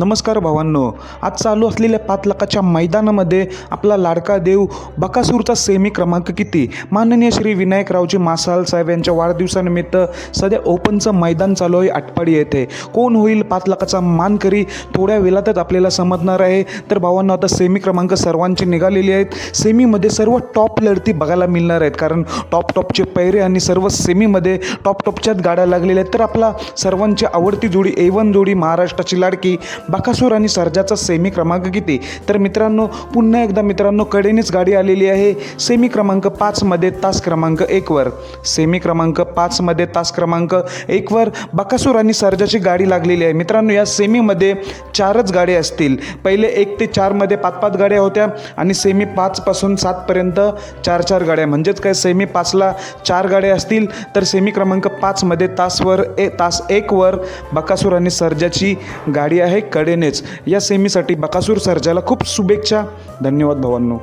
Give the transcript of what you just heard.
नमस्कार भावांनो आज चालू असलेल्या पाच लाखाच्या मैदानामध्ये आपला लाडका देव बकासूरचा सेमी क्रमांक किती? माननीय श्री विनायकरावजी मासाल साहेब यांच्या वाढदिवसानिमित्त सध्या ओपनचं मैदान चालू आहे आटपाडी येथे. कोण होईल पाच लाखाचा मानकरी थोड्या वेळातच आपल्याला समजणार आहे. तर भावांनो आता सेमी क्रमांक सर्वांची निघालेली आहेत. सेमीमध्ये सर्व टॉप लढती बघायला मिळणार आहेत. कारण टॉप टॉपचे पैरे आणि सर्व सेमीमध्ये टॉप टॉपच्याच गाड्या लागलेल्या आहेत. तर आपला सर्वांची आवडती जोडी ए वन जोडी महाराष्ट्राची लाडकी बाकासूर आणि सर्जाचा सेमी क्रमांक किती? तर मित्रांनो पुन्हा एकदा मित्रांनो कडेनेच गाडी आलेली आहे. सेमी क्रमांक पाचमध्ये तास क्रमांक एकवर सेमी क्रमांक पाचमध्ये तास क्रमांक एकवर बकासूर आणि सर्जाची गाडी लागलेली आहे. मित्रांनो या सेमीमध्ये चारच गाड्या असतील. पहिले एक ते चारमध्ये पाच पाच गाड्या होत्या आणि सेमी पाचपासून सातपर्यंत चार चार गाड्या. म्हणजेच काय सेमी पाचला चार गाड्या असतील तर सेमी क्रमांक पाचमध्ये तासवर ए तास एकवर बकासूर आणि सर्जाची गाडी आहे. कडेनेच. या सेमीसाठी बकासूर सर्जाला खूप शुभेच्छा. धन्यवाद भावांनो.